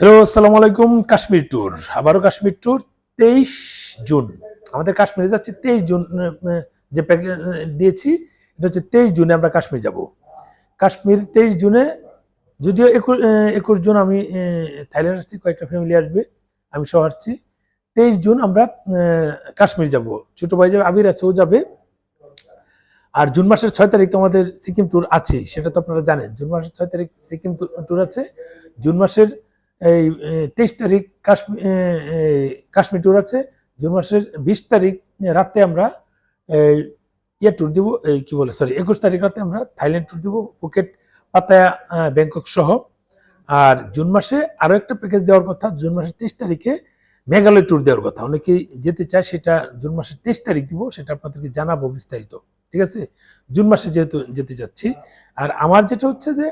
Hello আসসালামু আলাইকুম, Kashmir tour আবারও কাশ্মীর ট্যুর তেইশ জুন। আমাদের কাশ্মীরে যাচ্ছে তেইশ জুন যে প্যাকেজ দিয়েছি, এটা হচ্ছে তেইশ জুনে আমরা কাশ্মীর যাব। কাশ্মীর তেইশ জুনে, যদিও একুশ একুশ জুন আমি থাইল্যান্ড আসছি, কয়েকটা ফ্যামিলি আসবে, আমি সহ আসছি। তেইশ জুন আমরা কাশ্মীর যাব। ছোট ভাই যাবে আবির আছে, ও যাবে। আর জুন মাসের ছয় তারিখ তো আমাদের সিকিম ট্যুর আছে, সেটা তো আপনারা জানেন। জুন মাসের ছয় তারিখ সিকিম ট্যুর আছে। জুন মাসের এই তেইশ তারিখ কাশ্মীর কাশ্মীর ট্যুর আছে, জুন মাসের বিশ তারিখ রাতে আমরা ইয়ে ট্যুর দিব এই কি বলে সরি একুশ তারিখ রাতে আমরা থাইল্যান্ড ট্যুর দিব ফুকেট পাতায়া ব্যাংকক সহ। আর জুন মাসে আরও একটা প্যাকেজ দেওয়ার কথা, জুন মাসের তেইশ তারিখে মেঘালয় ট্যুর দেওয়ার কথা। অনেকেই যেতে চায়, সেটা জুন মাসের তেইশ তারিখ দিব, সেটা আপনাদেরকে জানাব বিস্তারিত, ঠিক আছে? জুন মাসে যেহেতু যেতে যাচ্ছি। আর আমার যেটা হচ্ছে যে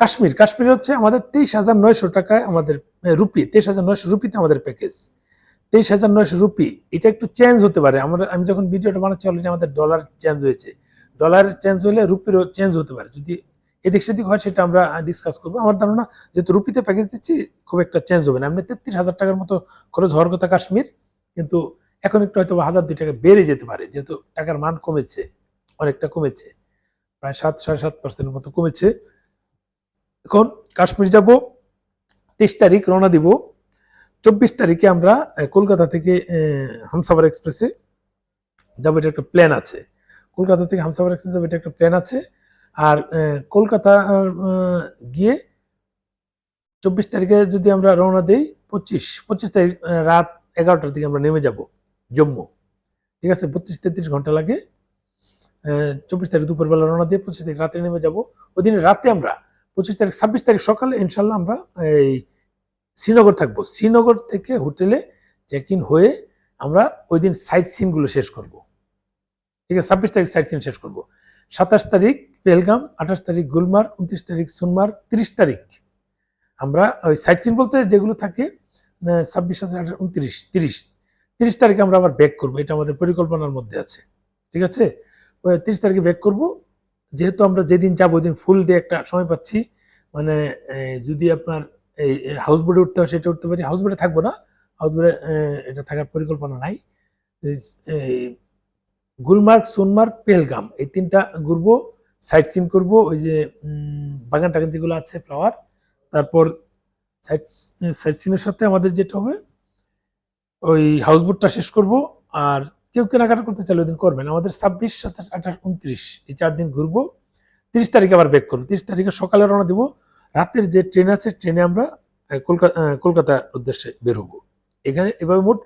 কাশ্মীর। কাশ্মীর হচ্ছে আমাদের তেইশ হাজার নয়শো টাকায় আমাদের রুপি, তেইশ হাজার নয়শো রুপিতে আমাদের প্যাকেজ তেইশ হাজার নয়শো রুপি, এটা একটু চেঞ্জ হতে পারে। আমরা, আমি যখন ভিডিওটা বানাচ্ছি অলরেডি আমাদের ডলার চেঞ্জ হয়েছে। ডলার চেঞ্জ হলে রুপিরও চেঞ্জ হতে পারে। যদি এদিক সেদিক হয়, সেটা আমরা ডিসকাস করব। আমার ধারণা, যেহেতু রুপিতে প্যাকেজ দিচ্ছি, খুব একটা চেঞ্জ হবে না। এমনি তেত্রিশ হাজার টাকার মতো খরচ হওয়ার কথা কাশ্মীর। কিন্তু এখন একটু হয়তো হাজার দুই টাকা বেড়ে যেতে পারে। যেহেতু টাকার মান কমেছে, অনেকটা কমেছে। প্রায় সাত, সাড়ে সাত পার্সেন্টের মতো কমেছে। এখন কাশ্মীর যাব তেইশ তারিখ রওনা দিব। চব্বিশ তারিখে আমরা কলকাতা থেকে আহ, হামসাফার এক্সপ্রেসে যাব এটা একটা প্ল্যান আছে। কলকাতা থেকে হামসাফার এক্সপ্রেস যাব এটা একটা প্ল্যান আছে। আর কলকাতা গিয়ে চব্বিশ তারিখে যদি আমরা রওনা দিই পঁচিশ পঁচিশ তারিখ রাত এগারোটার দিকে আমরা নেমে যাব জম্মু। ঠিক আছে? বত্রিশ তেত্রিশ ঘণ্টা লাগে। চব্বিশ তারিখ দুপুরবেলা রওনা দিয়ে পঁচিশ তারিখ রাতে নেমে যাব। ওই দিন রাতে আমরা পঁচিশ তারিখ, ছাব্বিশ তারিখ সকালে ইনশাল্লাহ আমরা এই শ্রীনগর থাকব। শ্রীনগর থেকে হোটেলে চেক ইন হয়ে আমরা ওই দিন সাইট সিনগুলো শেষ করব। ঠিক আছে, ছাব্বিশ তারিখ সাইট সিন শেষ করব। সাতাশ তারিখ পেলগাম, আঠাশ তারিখ গুলমার্গ, উনত্রিশ তারিখ সোনমার্গ, তিরিশ তারিখ আমরা ওই সাইট সিন বলতে যেগুলো থাকে ছাব্বিশ সাতাশ আঠাশ, উনত্রিশ, তিরিশ তিরিশ তারিখে আমরা আবার ব্যাক করব। এটা আমাদের পরিকল্পনার মধ্যে আছে। ঠিক আছে? ওই তিরিশ তারিখে ব্যাক করব। যেহেতু আমরা যেদিন যাব ওই দিন ফুল ডে একটা সময় পাচ্ছি মানে যদি আপনার এই হাউস বোটে উঠতে হয় সেটা উঠতে পারি। হাউস বোটে থাকব না হাউস বোটে এটা থাকার পরিকল্পনা নাই। গুলমার্গ, সোনমার্গ পেলগাম এই তিনটা ঘুরবো সাইট সিন করব, ওই যে বাগান টাগান যেগুলো আছে ফ্লাওয়ার তারপর সাইট সাইট সিনের সাথে আমাদের যেটা হবে, ওই হাউস বোটটা শেষ করব, আর কেউ কেনাকাটা করতে চাইলে ওই দিন করবেন। আমাদের ছাব্বিশ, সাতাশ, আঠাশ, উনত্রিশ এই চার দিন ঘুরবো। তিরিশ তারিখে আবার ব্যাক করব। তিরিশ তারিখে সকালে রওনা দিব। রাতের যে ট্রেন আছে, ট্রেনে আমরা কলকাতা কলকাতার উদ্দেশ্যে বের হব। এখানে এভাবে মোট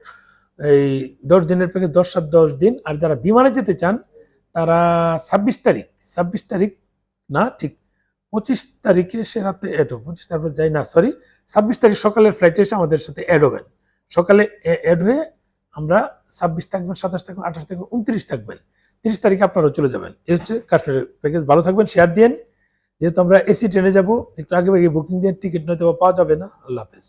এই দশ দিনের প্যাকেজ দশ সাত দশ দিন। আর যারা বিমানে যেতে চান, তারা ছাব্বিশ তারিখ ছাব্বিশ তারিখ না, ঠিক পঁচিশ তারিখে সে রাতে অ্যাড হবে। পঁচিশ তারপর যাই না সরি ছাব্বিশ তারিখ সকালের ফ্লাইটে এসে আমাদের সাথে অ্যাড হবেন। সকালে অ্যাড হয়ে আমরা ছাব্বিশ থাকবেন, সাতাশ থাকবেন, আঠাশ থাকবেন, উনত্রিশ থাকবেন। তিরিশ তারিখে আপনারা চলে যাবেন। এই হচ্ছে কাশ্মীরের প্যাকেজ ভালো থাকবেন শেয়ার দিন যেহেতু আমরা এসি ট্রেনে যাব, একটু আগে আগে বুকিং দিয়ে টিকিট নয় পাওয়া যাবে না। আল্লাহ হাফেজ।